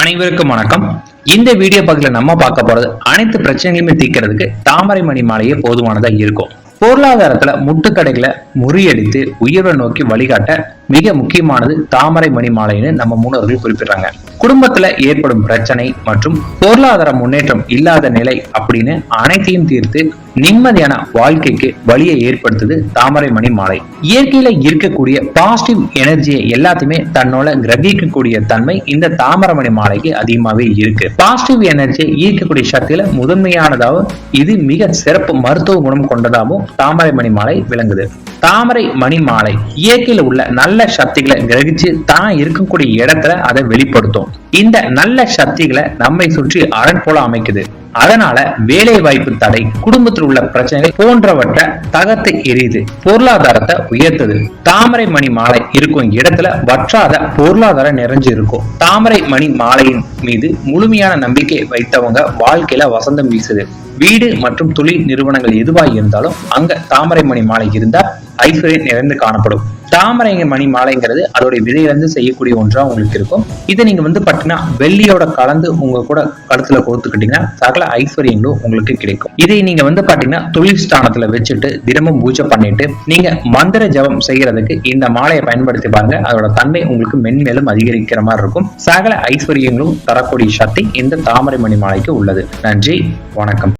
அனைவருக்கும் வணக்கம். இந்த வீடியோ பகுதியில் நம்ம பார்க்க போறது அனைத்து பிரச்சனைகளையுமே தீர்க்கிறதுக்கு தாமரை மணி மாலையே போதுமானதா இருக்கும். பொருளாதாரத்துல முட்டுக்கடைகளை முறியடித்து உயர்வை நோக்கி வழிகாட்ட மிக முக்கியமானது தாமரை மணி மாலைன்னு நம்ம முன்னோர்கள் குறிப்பிடுறாங்க. குடும்பத்துல ஏற்படும் பிரச்சனை மற்றும் பொருளாதார முன்னேற்றம் இல்லாத நிலை அப்படின்னு அனைத்தையும் தீர்த்து நிம்மதியான வாழ்க்கைக்கு வழியை ஏற்படுத்துது தாமரை மணி மாலை. இயற்கையில இருக்கக்கூடிய பாசிட்டிவ் எனர்ஜியை எல்லாத்தையுமே தன்னோட கிரகிக்கக்கூடிய தன்மை இந்த தாமரை மணி மாலைக்கு அதிகமாவே இருக்கு. பாசிட்டிவ் எனர்ஜியை ஈர்க்கக்கூடிய சக்தியில முதன்மையானதாகவும் இது மிக சிறப்பு மருத்துவ குணம் கொண்டதாகவும் தாமரை மணி மாலை விளங்குது. தாமரை மணி மாலை இயற்கையில உள்ள நல்ல சக்திகளை கிரகிச்சு தான் இருக்கக்கூடிய இடத்துல அதை வெளிப்படுத்தும். இந்த நல்ல சக்திகளை நம்மை சுற்றி அரண் போல அமைக்குது. அதனால வேலை வாய்ப்பு தடை குடும்பத்தில் உள்ள பிரச்சனைகள் போன்றவற்றை தகத்தை எரியுது. பொருளாதாரத்தை உயர்த்துது. தாமரை மணி மாலை இருக்கும் இடத்துல வற்றாத பொருளாதாரம் நிறைஞ்சு இருக்கும். தாமரை மணி மாலையின் மீது முழுமையான நம்பிக்கை வைத்தவங்க வாழ்க்கையில வசந்தம் வீசுது. வீடு மற்றும் தொழில் நிறுவனங்கள் எதுவாக இருந்தாலும் அங்க தாமரை மணி மாலை இருந்தா ஐஸ்வர்யம் நிறைந்து காணப்படும். தாமரை மணி மாலைங்கிறது அதோடைய விதையிலிருந்து செய்யக்கூடிய ஒன்றா உங்களுக்கு இருக்கும். இதை நீங்க வந்து பாத்தீங்கன்னா வெள்ளியோட கலந்து உங்க கூட கழுத்துல கொடுத்துக்கிட்டீங்கன்னா சகல ஐஸ்வர்யங்களும் உங்களுக்கு கிடைக்கும். இதை நீங்க வந்து பாத்தீங்கன்னா தொழில் ஸ்தானத்துல வச்சுட்டு தினமும் பூஜை பண்ணிட்டு நீங்க மந்திர ஜபம் செய்யறதுக்கு இந்த மாலையை பயன்படுத்தி பாருங்க. அதோட தன்மை உங்களுக்கு மென்மேலும் அதிகரிக்கிற மாதிரி இருக்கும். சகல ஐஸ்வர்யங்களும் தரக்கூடிய சக்தி இந்த தாமரை மணி மாலைக்கு உள்ளது. நன்றி வணக்கம்.